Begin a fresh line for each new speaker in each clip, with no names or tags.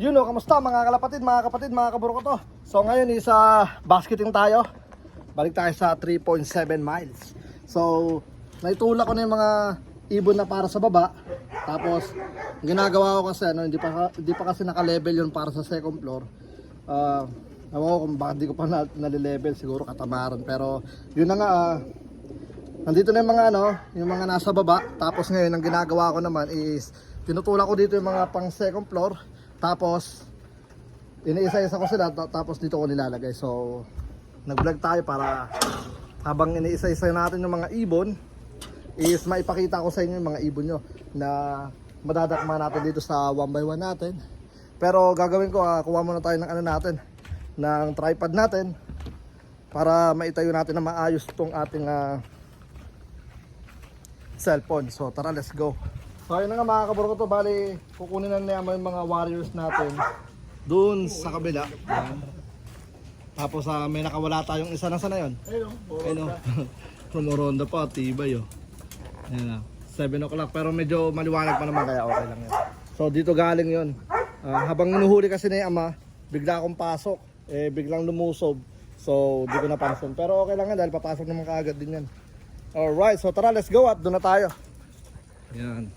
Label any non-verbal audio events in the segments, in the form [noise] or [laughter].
Yun o, kamusta mga kalapatid, mga kapatid, mga kaburo ko to. So ngayon is uh, basketing tayo. Balik tayo sa 3.7 miles. So, naitulak ko na yung mga ibon na para sa baba. Tapos, ginagawa ko kasi, ano, hindi pa, hindi pa kasi naka-level yun para sa second floor. Uh, ko kung bakit di ko pa na, nalilevel, siguro katamaran. Pero, yun na nga, ah, Nandito na yung mga ano, yung mga nasa baba. Tapos ngayon ang ginagawa ko naman is tinutulak ko dito yung mga pang second floor. Tapos iniisa-isa ko sila ta- tapos dito ko nilalagay. So nag-vlog tayo para habang iniisa-isa natin yung mga ibon is maipakita ko sa inyo yung mga ibon nyo na madadakma natin dito sa one by one natin. Pero gagawin ko, ah, kuha muna tayo ng ano natin, ng tripod natin para maitayo natin na maayos itong ating ah, cellphone. So tara, let's go. So ayun na nga mga kaburo ko to, bali kukunin na naman yung mga warriors natin doon sa kabila. Yan. Tapos ah, may nakawala tayong isa na sana yun. Ayun o. Rumoronda [laughs] pa, tibay o. Ayan na. 7 o'clock pero medyo maliwanag pa naman kaya okay lang yan. So dito galing yun. Ah, habang inuhuli kasi na yung ama, bigla akong pasok. Eh biglang lumusob. So di ko napansin. Pero okay lang yan dahil papasok naman kaagad din yan. Alright, so tara, let's go at doon na tayo. Yan.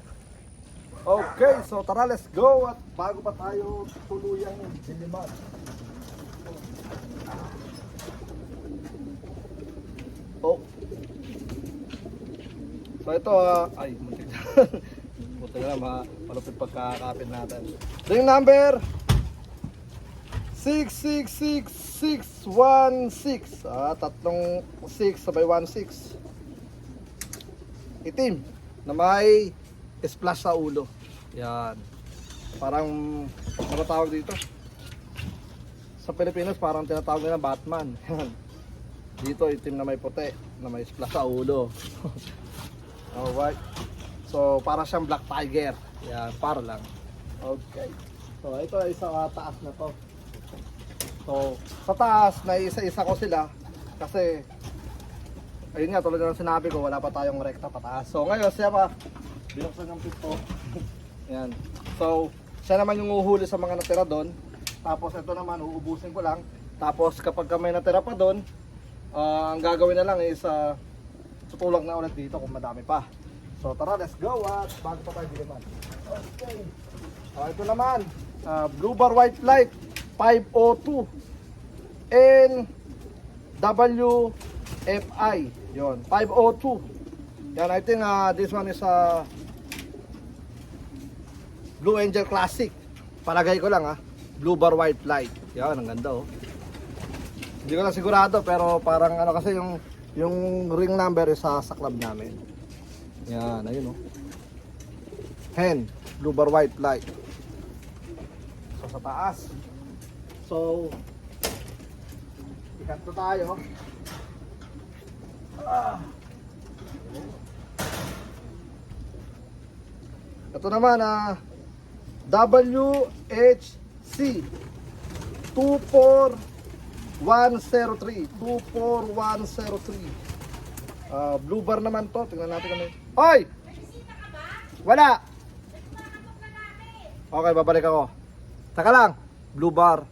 Okay, so tara, let's go at bago pa tayo tuluyang diliman. Oh. So ito, ah, ay, muntik na. [laughs] Buti na, ma malupit pagkakapit natin. Ring number 666616. Ah, tatlong 6 sabay 16 itim na may splash sa ulo. Yan. Parang ano tawag dito? Sa Pilipinas parang tinatawag nila Batman. Yan. Dito itim na may puti na may splash sa ulo. [laughs] Alright. So para siyang Black Tiger. Yan, para lang. Okay. So ito ay sa taas na to. So sa taas na isa-isa ko sila kasi ayun nga tulad ng sinabi ko wala pa tayong rekta pataas so ngayon siya pa binuksan ng pito. Yan so siya naman yung uhuli sa mga natira doon. Tapos ito naman uubusin ko lang. Tapos kapag ka may natira pa doon ah, ang gagawin na lang is uh, tutulak na ulit dito kung madami pa. So tara let's go at bago pa tayo diliman okay. Ah, ito naman ah, blue bar white light 502 and WFI yon 502 yan I think uh, this one is a Blue Angel Classic. Palagay ko lang ha blue bar white light. Yan ang ganda oh. Hindi ko lang sigurado pero parang ano kasi yung yung ring number is sa, sa club namin. Yan ayun oh. Hen blue bar white light. So sa taas. So ikat na tayo. Ito naman ah WHC 24103 24103 Ah, blue bar naman to. Tingnan natin kami. Oy! Wala! Okay, babalik ako. Taka lang. Blue bar.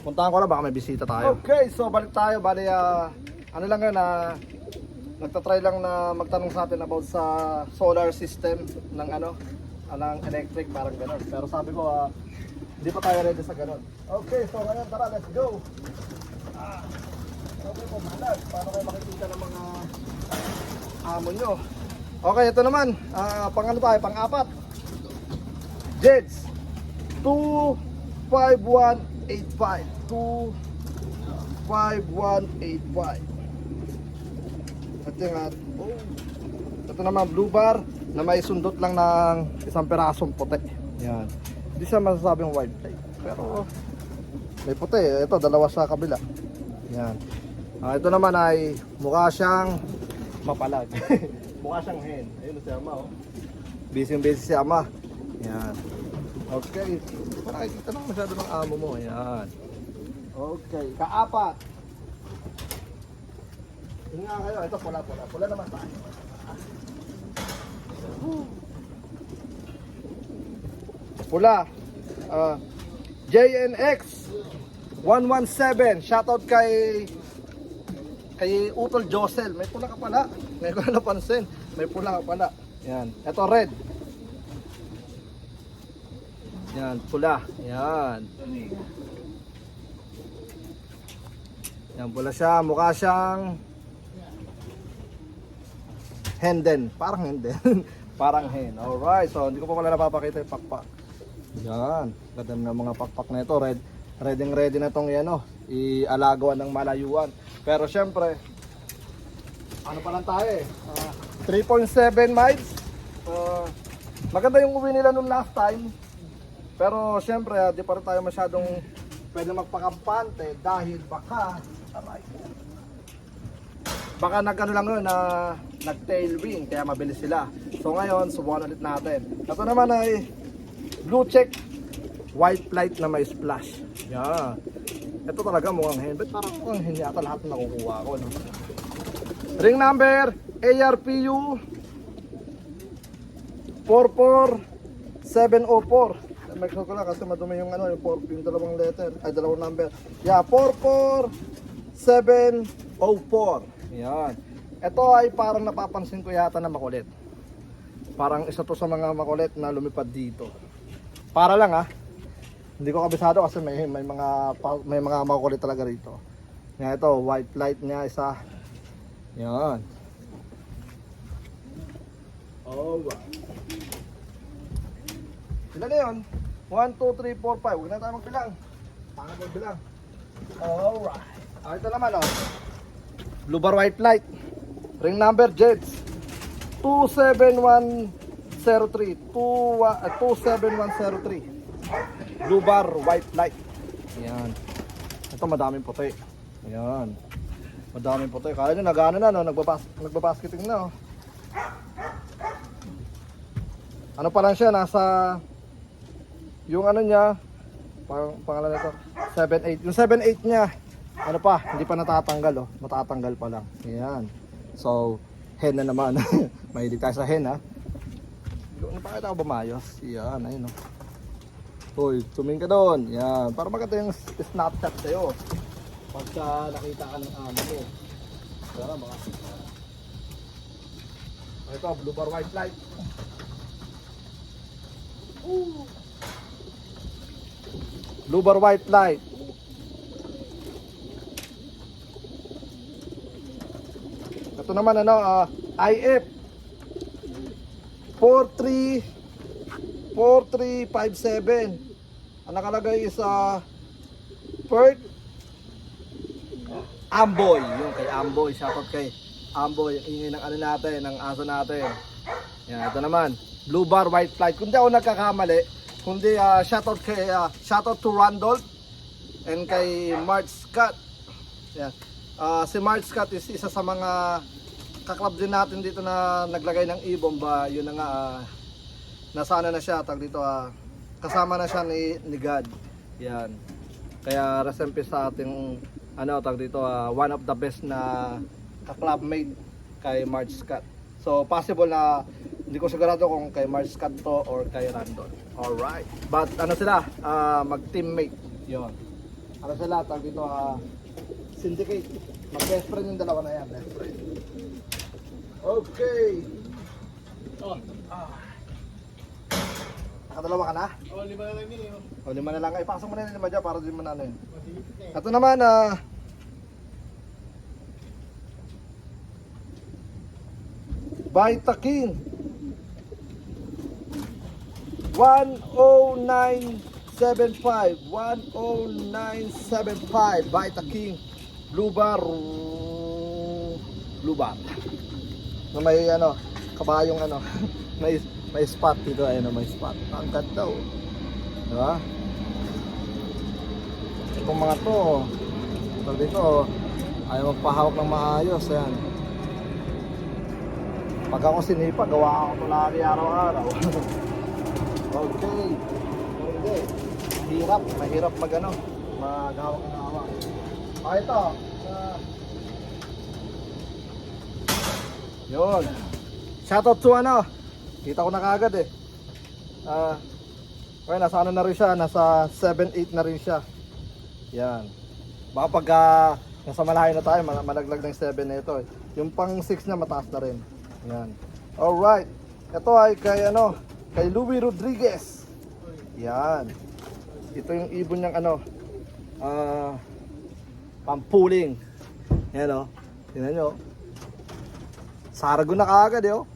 Puntahan ko lang baka may bisita tayo. Okay, so balik tayo. Bali, ah, ano lang yun, ah, nagtatry lang na magtanong sa atin about sa solar system ng ano, ah, ng electric, parang gano'n. Pero sabi ko, ah, hindi pa tayo ready sa gano'n. Okay, so ngayon tara, let's go. Ah, okay po, malag. Paano kayo makikita ng mga amo nyo? Okay, ito naman. Ah, pang ano tayo, pang apat. Jeds. 25185. 25185. Yung at, oh. Ito naman blue bar na may sundot lang ng isang perasong puti. Yan. Hindi siya masasabing white type. Pero may puti. Ito, dalawa sa kabila. Yan. Ah, ito naman ay mukha siyang mapalag. [laughs] mukha siyang hen. Ayun si Ama oh. Busy busy si Ama. Yan. Okay. Para nakikita naman masyado ng amo mo. Yan. Okay. Kaapat. Nga kayo. Ito pula pula. Pula naman tayo. Pula. Ah, JNX 117. Shoutout kay kay Utol Josel. May pula ka pala. May ko [laughs] na napansin. May pula ka pala. Yan. Ito red. Yan, pula. Yan. Yan, pula siya. Mukha siyang Henden. Parang Henden. Parang hen. [laughs] Alright. So, hindi ko pa pala napapakita yung pakpak. Yan. Ganda ng mga pakpak na ito. Red. Ready ready na itong yan, oh, ialagawan ng malayuan. Pero syempre, ano pa lang tayo eh. ah, 3.7 miles. Uh, maganda yung uwi nila nung last time. Pero syempre, ah, di pa rin tayo masyadong pwede magpakampante dahil baka aray, baka nagano lang yun na nag tailwind kaya mabilis sila. So ngayon, subukan ulit natin. Ito naman ay blue check white light na may splash. Yan. Ito talaga mukhang hen. Ba't parang mukhang hen yata lahat na nakukuha ko. No? Ring number ARPU 44704. Make sure ko lang kasi madumi yung ano, yung, four, yung dalawang letter, ay dalawang number. Yeah, 44704. Yan. Ito ay parang napapansin ko yata na makulit. Parang isa to sa mga makulit na lumipad dito. Para lang ah. Hindi ko kabisado kasi may may mga may mga makukulit talaga rito. Yan ito, white light niya isa. Yan. Alright. Ilan na yun? 1, 2, 3, 4, 5. Huwag na tayo magbilang. Pangat magbilang. Alright. Ah, ito naman oh. Blue bar white light. Ring number Jets. 27103. 2, uh, 27103. Blue bar white light. Ayan. Ito madaming puti. Ayan. Madaming puti. Kaya nyo nagano na no, nagbabas nagbabasketing na oh. Ano pa lang siya nasa yung ano niya pang pangalan nito 7-8 yung 7-8 niya ano pa hindi pa natatanggal oh matatanggal pa lang ayan so hen na naman [laughs] mahilig tayo sa hen ha ano pa kita ko bumayos yan ayun oh Hoy, tumingin ka doon. Yan. Para maganda yung snapshot sa'yo. Pagka nakita ka ng amo mo. Sana mga... Ito, blue bar white light. Blue bar white light. Ito naman ano, ah, IF 43 4357. Ang nakalagay is uh, Perth Amboy. Yung kay Amboy. Shoutout kay Amboy. Ingay ng ano natin, ng aso natin. Yan, ito naman. Blue bar, white flight. Kung di ako nagkakamali, kundi uh, shoutout kay, uh, shoutout to Randolph and kay March Scott. Yan. Ah, si March Scott is isa sa mga kaklab din natin dito na naglagay ng e-bomba. Yun na nga, ah, nasana na siya tag dito ah, kasama na siya ni, ni God. Yan. Kaya peace sa ating ano tag dito ah, one of the best na ka-clubmate kay Marge Scott. So possible na hindi ko sigurado kung kay Marge Scott to or kay Randon alright. But ano sila? Ah, mag teammate yon ano sila? Tag dito ah, syndicate mag best friend yung dalawa na yan best friend okay
Oh,
nakadalawa ka na?
oh, lima na lang nili. Oh.
O lima na lang. Ay, pasok mo na yung lima dyan para di mo na ano yun.
Eh.
Ito naman, ah... Vita King. 10975. 10975. Vita King. Blue bar. Blue bar. Na may ano, kabayong ano. [laughs] may may spot dito. Ayun, may spot. Ang ganda oh. Diba? Itong mga to, ito dito, ayaw magpahawak ng maayos, ayan. Pag ako sinipa, gawa ako ito lagi araw-araw. [laughs] okay. Hindi, mahirap, mahirap mag ano, maghawak ng hawak. Ah, ito, ah, yun. Shoutout to ano, kita ko na kagad eh. Ah, Okay, nasa ano na rin siya, nasa 7-8 na rin siya. Yan. Baka pag ah, nasa malayo na tayo, mal- malaglag ng 7 na ito. eh. Yung pang 6 na mataas na rin. Yan. Alright. Ito ay kay ano, kay Louis Rodriguez. Yan. Ito yung ibon niyang ano, ah, pampuling. Yan o. Tingnan nyo. Sargo na kaagad eh oh.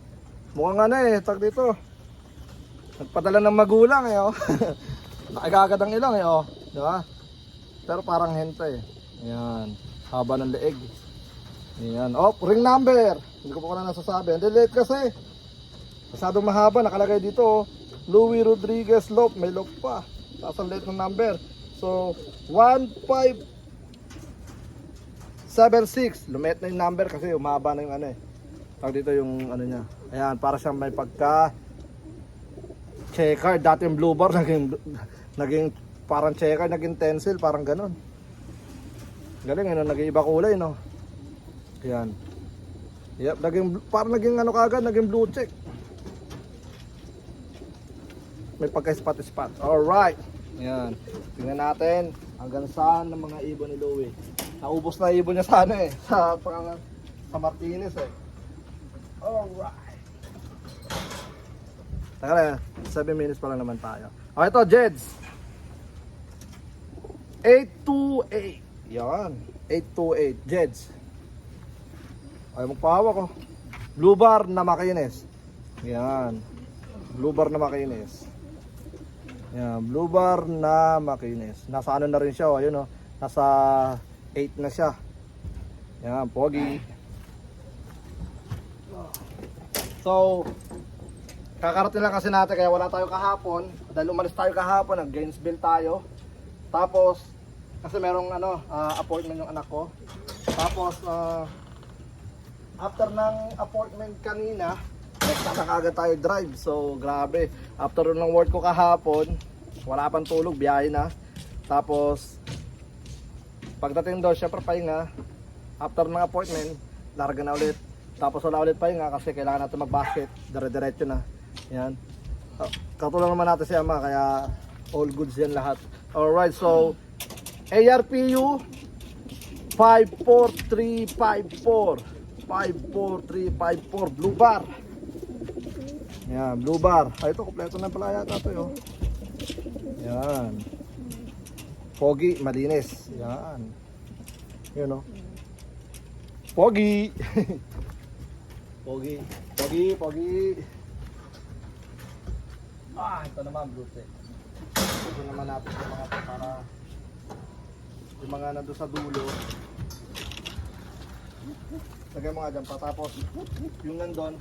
Mukhang ano eh, tag dito. Nagpadala ng magulang eh oh. [laughs] Nakagagad ang ilang eh oh. Di ba? Pero parang hente eh. Yan. Haba ng leeg. Yan. Oh, ring number. Hindi ko pa na nasasabi. Hindi late kasi. Masyadong mahaba. Nakalagay dito oh. Louis Rodriguez Lop. May lop pa. Tapos ang late ng number. So, 1576. Lumet na yung number kasi umaba na yung ano eh. Tawag dito yung ano niya. Ayan, para siyang may pagka checker. Dati yung blue bar, [laughs] naging, naging parang checker, naging tencil, parang ganun. Galing, ano, naging iba kulay, no? Ayan. Yep, naging, parang naging ano kagad, naging blue check. May pagka-spot-spot. Alright. Ayan. Tingnan natin hanggang saan ng mga ibon ni Louie. Naubos na ibon niya [laughs] sa ano eh. Sa, pang, sa Martinez eh. Alright. Taka na, 7 minutes pa lang naman tayo. Okay ito, Jeds. 828. Yan. 828. Jeds. Ay, magpahawak ko. Blue bar na makinis. Yan. Blue bar na makinis. Yan. Blue bar na makinis. Nasa ano na rin siya. Oh. Ayun, oh. Nasa 8 na siya. Yan. Pogi. So, kakarating lang kasi natin kaya wala tayo kahapon. Dahil umalis tayo kahapon, nag Gainesville tayo. Tapos, kasi merong ano, ah, appointment yung anak ko. Tapos, ah, after ng appointment kanina, nagtaka agad tayo drive. So, grabe. After ng work ko kahapon, wala pang tulog, biyahe na. Tapos, pagdating daw, syempre pahinga. After ng appointment, larga na ulit. Tapos wala ulit pahinga kasi kailangan natin mag-basket. Dire-diretso na. Yan. Ah, Katulong naman natin si Ama, kaya all goods yan lahat. Alright, so, ARPU 54354 54354 Blue Bar Yan, Blue Bar Ay, ito, kompleto na pala yata ito yun Yan Pogi, malinis. Yan. Yun o Pogi! [laughs] Pogi Pogi, Pogi. Ah, ito naman Blue Tech Ito naman natin yung mga para yung mga nandun sa dulo. Lagay mo nga dyan pa. Tapos yung nandun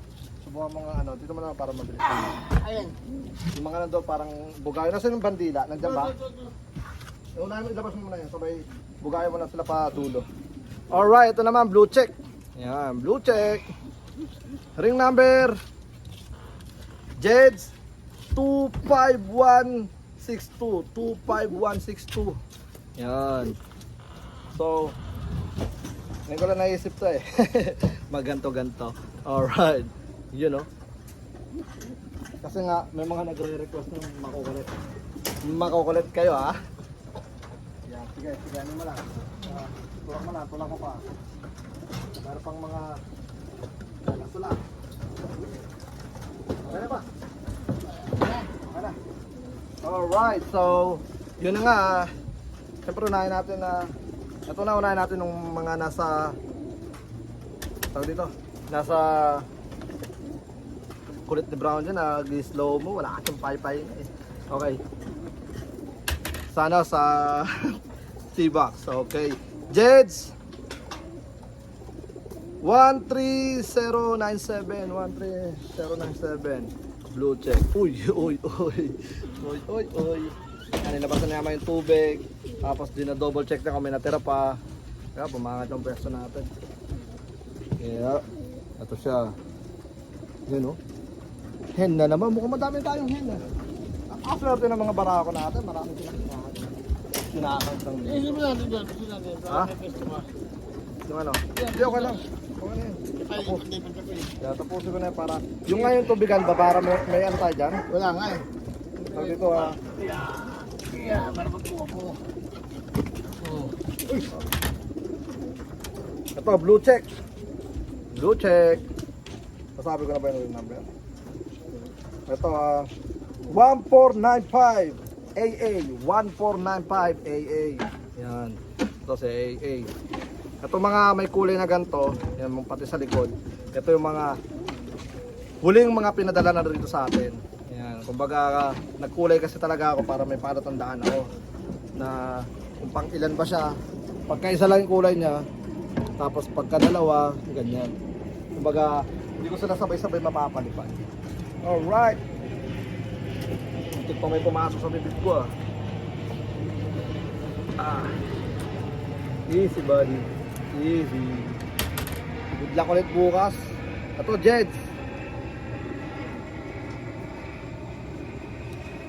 subukan mo nga ano dito mo na para mabilis
Ayan.
yung mga nandun parang bugayo nasa yung bandila? Nandyan ba? Unahin mo ilabas mo muna yan sabay bugayo mo na sila pa dulo alright ito naman blue check. Yan blue check. Ring number Jeds 25162 25162 yan. So ngayon ko lang naisip to eh. [laughs] Maganto ganto alright yun know kasi nga may mga nagre-request ng makukulit. Makukulit kayo yan sige sige ano mo lang? Uh, tulak mo lang tulak mo pa. Meron pang mga wala sula. Okay na ba? Okay na. Alright so yun na nga. Siyempre unahin natin na ito na unahin natin ng mga nasa tawag dito nasa kulit ni Brown dyan nag-slow mo wala kasing pay-pay. Okay. Sana sa [laughs] T-Box okay. Jeds 13097 13097 blue check. Uy uy uy. Uy uy uy. Yan nilabasan naman yung tubig tapos din na double check na kung may natira pa. Kaya pumangat yung pwesto natin. Kaya ito siya. Yun oh. Hen na naman. Mukhang madami tayong hen ah after ng mga barako natin. Marami silang kinakain kinakain ng
Eh, hindi mo natin doon. Hindi natin.
Ha?
Ba?
yung ano hindi okay lang okay na yun Tapos. tapusin ko na yun para yung ngayon tubigan babara may, may ano tayo dyan
Wala nga eh.
so dito ah
Eh, Yeah, para magkuha po. Oh.
Ito, blue check. Blue check. Masabi ko na ba yung number? Ito, ah, 1495 AA. 1495 AA. Yan. Ito si AA. Ito mga may kulay na ganito, yan pati sa likod. Ito yung mga huling mga pinadala na dito sa atin. Yan. Kumbaga, nagkulay kasi talaga ako para may palatandaan ako na kung pang ilan ba siya. Pagka isa lang yung kulay niya, tapos pagka dalawa, ganyan. Kumbaga, hindi ko sila sabay-sabay mapapalipad. Alright. Pa may pumasok sa bibig ko ah. Ah. Easy buddy. Easy. Good luck ulit bukas. Ito, Jeds.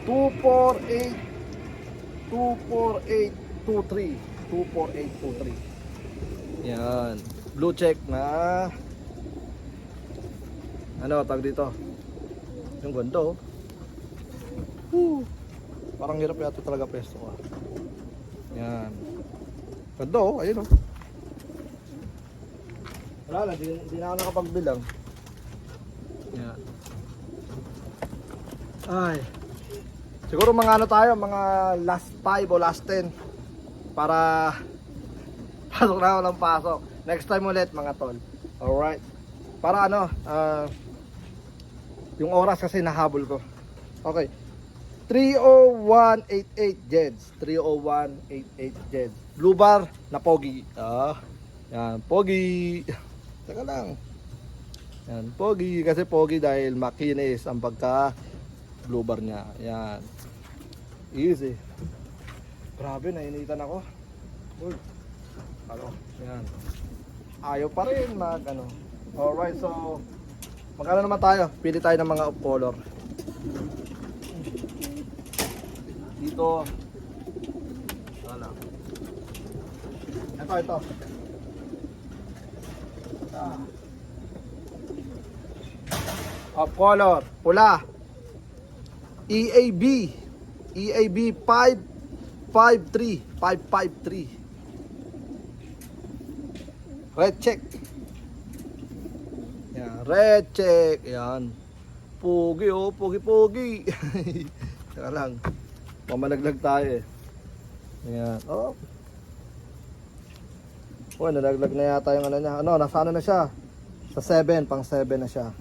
248 24823 24823 Yan. Blue check na ano tag dito? Yung ganda oh. Woo. Parang hirap yata talaga pesto ko. ah. Yan. Ganda oh, ayun oh. Wala na, di, di na ako nakapagbilang. Yan. Ay. Siguro mga ano tayo, mga last 5 o last 10 para [laughs] pasok na ako ng pasok. Next time ulit mga tol. Alright. Para ano, ah, yung oras kasi nahabol ko. Okay. 30188 Jeds. 30188 Jeds. Blue bar na pogi. Ah. Yan, pogi. Teka lang. Yan, pogi kasi pogi dahil makinis ang pagka blue bar niya. Yan. Easy. Grabe, nainitan ako. Uy. Ano? Yan. Ayaw pa rin mag ano. Alright, so magkano naman tayo? Pili tayo ng mga off color. Dito. Wala. Ito, ito. Ah. Off color, pula. EAB. EAB 553. 553. Red check. Yan, red check. Yan. Pogi oh, pogi pogi. [laughs] Teka lang. Mamalaglag tayo eh. Yan. Oh. Oh, nalaglag na yata yung ano niya. Ano, nasa ano na siya? Sa 7, pang 7 na siya.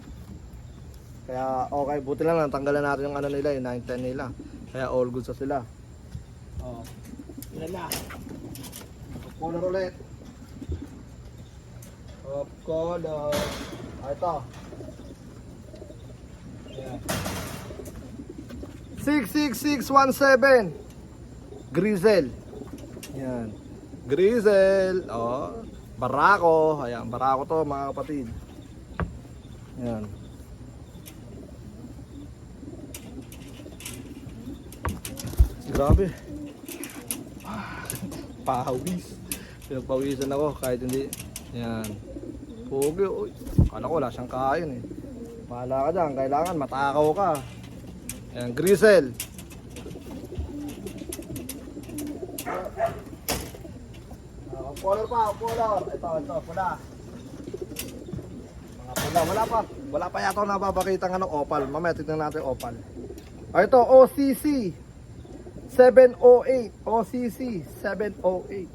Kaya okay, buti lang natanggalan natin yung ano nila, yung 910 nila. Kaya all good sa sila. Oh.
Ilan na?
Color ulit. Of color. Ah, ito. Ayan. 66617 Grizel. Yan. Grizel. Oh. Barako. Ayan, barako to mga kapatid. Yan. Grabe. Pawis. Pinagpawisan ako kahit hindi. Yan. Pogi. Uy. Kala ko wala siyang kain eh. Bahala ka dyan. Kailangan matakaw ka. Yan. Grisel. Uh, color pa. Color. Ito. Ito. Pula. Mga pula. Wala pa. Wala pa yata ako napapakita ng ano, opal. Mamaya tignan natin opal. Ah, ito. OCC. 708 OCC 708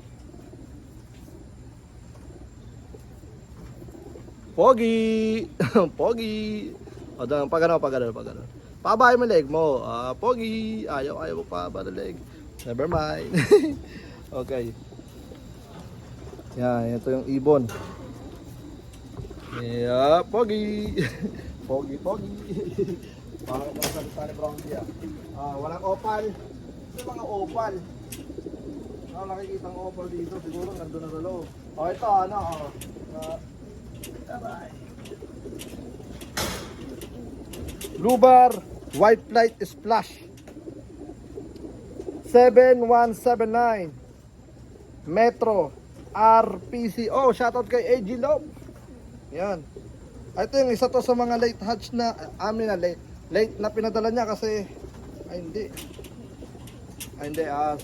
Pogi [laughs] Pogi O pag ano pag ano pag ano Pabahay mo leg mo. Ah, Pogi. Ayaw ayaw mo pa ba leg? Never mind. [laughs] Okay. Yan ito yung ibon. Yeah Pogi. [laughs] Pogi Pogi. [laughs] Parang ito sa ni Bronzy ah Ah, walang opal. Yung mga opal. Ano nakikita ang opal dito? Siguro nandun na sa loob. O ito ano, oh. Uh, taray. Blue bar, white light splash. 7179 Metro RPC. Oh, shoutout kay AG Love. Yan. Ah, Ito yung isa to sa mga late hatch na amin na late. Late na pinadala niya kasi ay hindi. Ay, hindi, ah.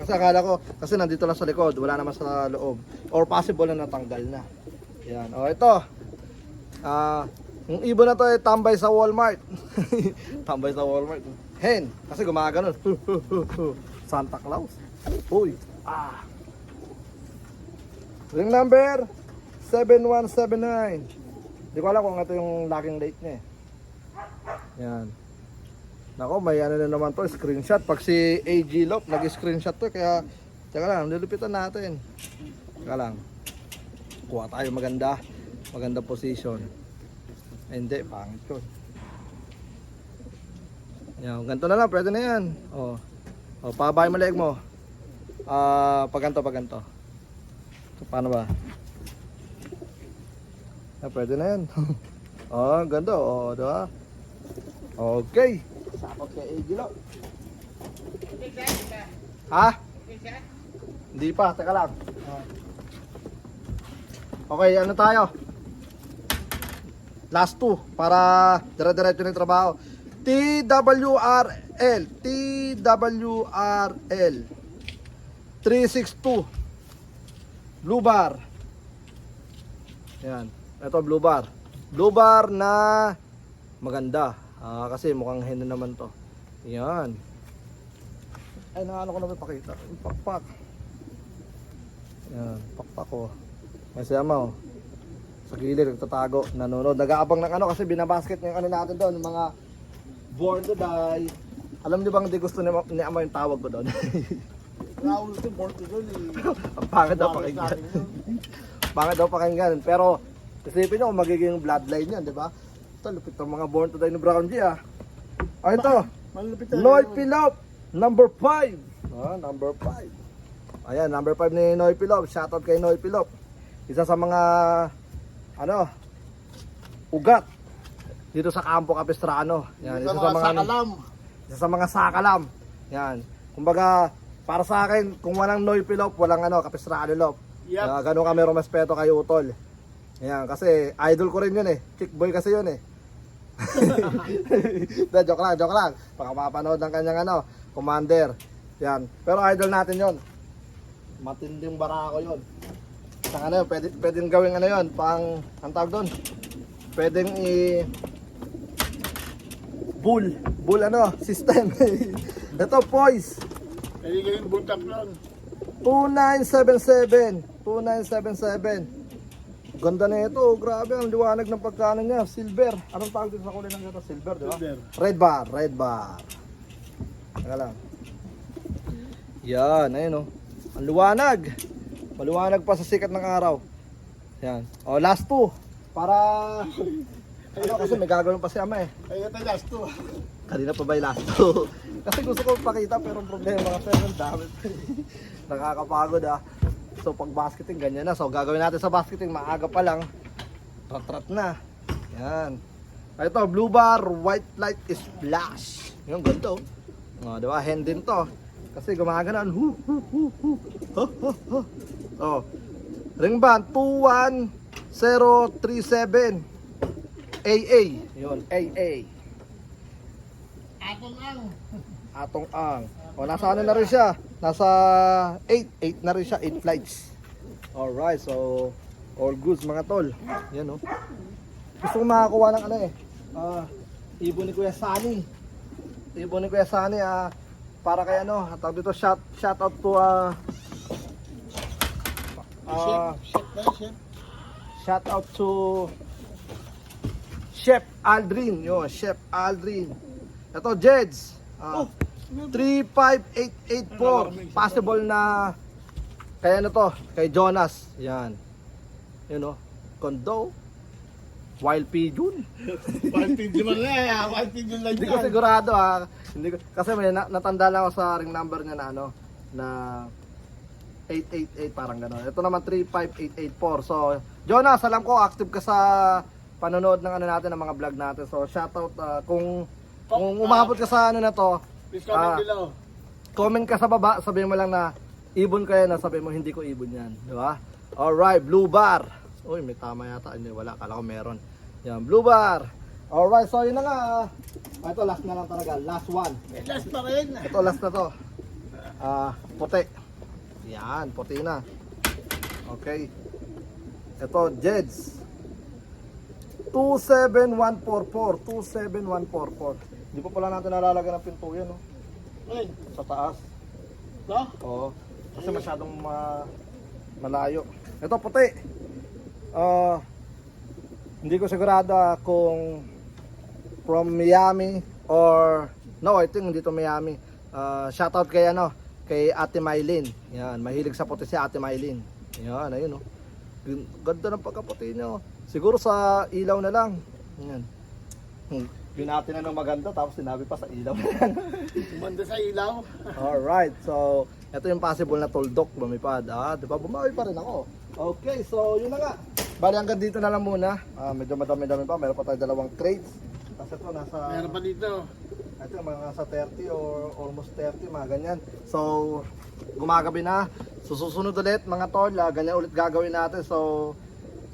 kasi akala ko, kasi nandito lang sa likod, wala naman sa loob. Or possible na natanggal na. Yan. O, ito. Ah, yung ibon na to ay tambay sa Walmart. [laughs] tambay sa Walmart. Hen, kasi gumaganon. [laughs] Santa Claus. Uy. Ah. Ring number 7179. Di ko alam kung ito yung locking date niya eh. Yan. Nako, may ano na naman to, screenshot. Pag si AG Lop, nag-screenshot to, kaya, teka lang, nilupitan natin. Teka lang. Kuha tayo maganda. Maganda position. Hindi, pangit ko. Yan, ganito na lang, pwede na yan. O, o pabay mo leg mo. Ah, pag ganito, pag ganito. So, paano ba? Ah, pwede na yan. [laughs] oh, ganda. Oh, diba? Okay. Sapot kay Egilo. Ha? Hindi pa, teka lang. Okay, ano tayo? Last two para dire-diretso ng trabaho. TWRL. TWRL. 362. Blue bar. Yan. Ito blue bar. Blue bar na maganda. Ah, kasi mukhang hen na naman to. Yan. Ay, naano ko na may pakita. Pakpak. Yan, pakpak ko. May siyama oh. Sa gilid, nagtatago, nanonood. Nag-aabang ng ano kasi binabasket niya yung ano natin doon, yung mga born to die. Alam niyo bang hindi gusto ni, ni Ama yung tawag ko doon? [laughs]
Raul ito, Porto doon eh.
Ang pangit daw pakinggan. [laughs] Pangit daw pakinggan. Pero, isipin nyo kung magiging bloodline yan, di ba? Ito, lupit ng mga born to die ni Brown G ah. Ah, ito.
Yun.
Pilop, number 5. Ah, number 5. Ayan, number 5 ni Noy Pilop. Shoutout kay Noy Pilop. Isa sa mga ano, ugat dito sa Campo Capistrano. Yan, isa
Sa mga
ano,
sakalam.
isa sa mga sakalam. Yan. Kumbaga, para sa akin, kung walang Noy Pilop, walang ano, Capistrano Lop.
Yep.
Uh, ganun kami rumespeto kay Utol. Yan, kasi idol ko rin yun eh. Kick boy kasi yun eh. [laughs] Da, joke lang, joke lang. Baka mapanood ng kanyang ano, commander. Yan. Pero idol natin yon. Matinding barako yon. Sa ano yun, pwede, pwedeng gawing ano yon, pang, ang tawag doon? Pwedeng i... Bull. Bull ano, [laughs] system. Ito, poise.
Hindi ganyan bultak lang.
2977. 2977. Ganda na ito. Grabe, ang liwanag ng pagkano niya. Silver. Anong tawag dito sa kulay ng ito? Silver, di ba?
Silver.
Red bar, red bar. Teka lang. Yan, ayun oh. Ang liwanag. Maliwanag pa sa sikat ng araw. Yan. Oh, last two. Para... [laughs] Ano, kasi may gagawin pa si Ama eh.
Ay, ito last to.
Kanina pa ba yung last two? [laughs] Kasi gusto ko pakita pero problema [laughs] kasi ang dami. Nakakapagod ah. So pag basketing ganyan na. So gagawin natin sa basketing maaga pa lang. Rat-rat na. Yan. Ito, blue bar, white light splash. Yung ganito. Oh, di ba? Hand din to. Kasi gumaganon. Hu, hu, hu, hu. Ho, ho, ho. Oh. Ring band 21037. AA. Yun, AA.
Atong ang.
Atong ang. O nasa ano na rin siya? Nasa 8, 8 na rin siya, 8 flights. Alright, so all goods mga tol. Yan oh. Gusto ko makakuha ng ano eh. Ah, ibon ni Kuya Sunny. Ibon ni Kuya Sunny ah para kay ano, tawag dito shout shout out to ah ah,
Chef?
shout out to Chef Aldrin, yo, Chef Aldrin. Ito Jeds. Ah,
Oh,
35884 possible na kaya ano to? Kay Jonas. Yan. Yun o condo. Wild pigeon. [laughs]
Wild pigeon man nga eh. Wild pigeon lang
hindi ko sigurado ha hindi ko, kasi may na, natanda lang ako sa ring number niya na ano na 888 parang gano'n ito naman 35884 so Jonas alam ko active ka sa panonood ng ano natin ng mga vlog natin so shoutout ah, kung kung umabot ka sa ano na to
Please comment
Ah.
below.
comment ka sa baba, sabihin mo lang na ibon ko yan, sabihin mo hindi ko ibon yan, di ba? Alright, blue bar. Uy, may tama yata, hindi wala, kala ko meron. Yan, blue bar. Alright, so yun na nga. ito, last na lang talaga. Last one.
Last pa rin.
Ito, last na to. Ah, puti. Yan, puti na. Okay. Ito, Jeds. 27144. 27144. Hindi pa pala natin nalalagyan ng pinto yan, no?
Ay,
Sa taas.
no?
Oo. Kasi masyadong ma malayo. Ito, puti. Ah, hindi ko sigurado ah, kung from Miami or no, I think hindi to Miami. Uh, shoutout kay ano, kay Ate Mylene. Yan, mahilig sa puti si Ate Mylene. Yan, ayun oh. Gan- Ganda ng pagkaputi niya. oh. Siguro sa ilaw na lang. Yan. Hmm. Binati na ng maganda tapos sinabi pa sa ilaw. [laughs]
Umanda sa ilaw.
Alright, so ito yung possible na tuldok lumipad. Ah, di ba? Bumawi pa rin ako. Okay, so yun na nga. Bali hanggang dito na lang muna. Ah, medyo madami-dami pa. Meron pa tayo dalawang crates. Kasi ito nasa
Meron pa dito.
Ito mga nasa 30 or almost 30, mga ganyan. So, gumagabi na. Susunod ulit mga tol, ah, ganyan ulit gagawin natin. So,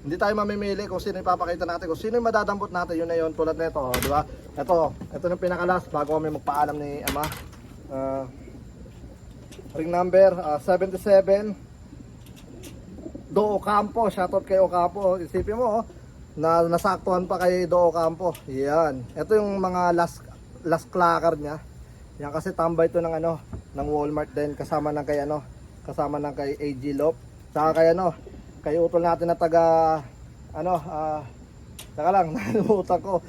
hindi tayo mamimili kung sino ipapakita natin. Kung sino yung madadampot natin, yun na yun. Tulad nito, oh, di ba? Ito, ito yung pinakalas bago kami magpaalam ni Ama. Ah, ring number ah, 77 Do Ocampo, shoutout kay Ocampo. Isipin mo, oh, na nasaktuhan pa kay Do Ocampo. Yan. Ito yung mga last last clacker niya. Yan kasi tambay to ng ano, ng Walmart din kasama ng kay ano, kasama ng kay AG Lop. Saka kay ano, kay utol natin na taga ano, ah Saka lang, [laughs] nalimutan ko.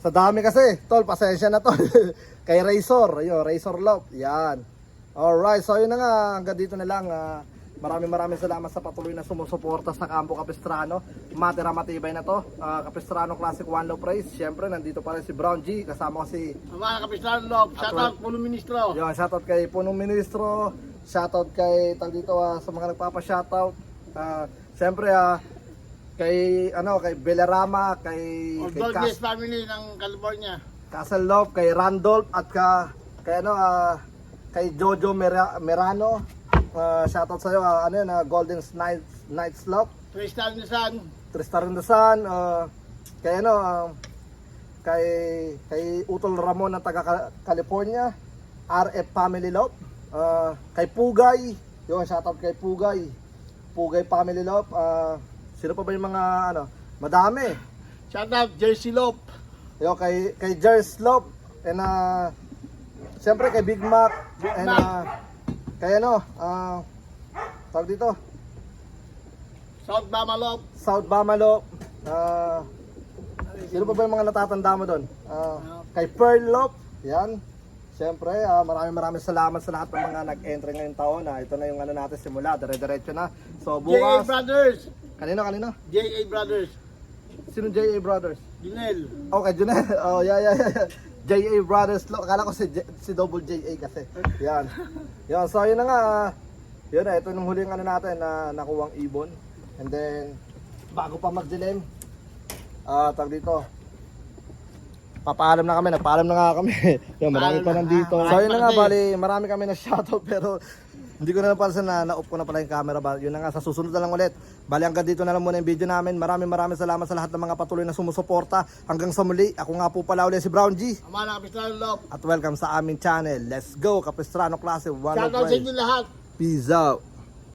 Sa dami kasi, tol, pasensya na tol. [laughs] kay Razor, ayun, Razor Lop. Yan. Alright, so yun na nga, hanggang dito na lang. ah, maraming maraming salamat sa patuloy na sumusuporta sa Campo Capistrano. Matira matibay na to. Ah, Capistrano Classic One Low Price. Siyempre, nandito pa rin si Brown G. Kasama ko si
mga kapistahan loob. Shout out po ng ministro.
Yun, shoutout kay Punong Ministro, shoutout kay tag dito ah, sa mga nagpapa-shoutout. Ah, Siyempre ah, kay ano kay Belarama, kay kay
Ordonez
Cas-
family ng California.
Castle Love, kay Randolph at ka kay ano ah, kay Jojo Mera- Merano. Ah, shoutout sa iyo ano yun, ah, Golden Knights Knights Love.
Tristan Nisan.
Tristan Rendasan, uh, kay ano, ah, kay kay Utol Ramon ng taga Ca- California, RF Family Love, ah, kay Pugay, yun shoutout kay Pugay, Pugay Family Love, ah, sino pa ba yung mga ano, madami,
Shout out Jersey Lop.
yun kay kay Jers Love, and uh, siyempre kay Big Mac,
Big
and
Mac.
ah, kay ano, ah, tawag dito,
South Bama Lop.
South Bamalo. Ah, sino pa ba yung mga natatanda mo doon? Ah, kay Pearl Lop. Yan. Siyempre, ah, maraming maraming salamat sa lahat ng mga nag-entry ngayong taon. Ah, ito na yung ano natin simula. Dire-diretso na. So
J.A.
bukas.
Brothers.
Kanino, kanino?
J.A. Brothers.
Sino J.A. Brothers?
Junel.
Okay, Junel. [laughs] Oh, yeah, yeah, yeah. J.A. Brothers. Lo- Akala ko si, J- si Double J.A. kasi. Yan. Yan. So, yun na nga. Yun na. Ito yung huling ano natin na nakuwang ibon. And then, bago pa magdilim, ah, tag dito. Papaalam na kami, nagpaalam na nga kami. [laughs] Yan, marami pa nandito.
Ah,
So, yun na nga, bali, marami kami na shoutout [laughs] pero hindi ko na napansin na na-off ko na pala yung camera. Ba? Yun na nga, sa susunod na lang ulit. Bali, hanggang dito na lang muna yung video namin. Maraming maraming salamat sa lahat ng mga patuloy na sumusuporta. Hanggang sa muli, ako nga po pala ulit si Brown G.
Ang mga kapistahan loob.
At welcome sa aming channel. Let's go, Capistrano Classic. One
Shout
of
out sa inyo lahat.
Peace out.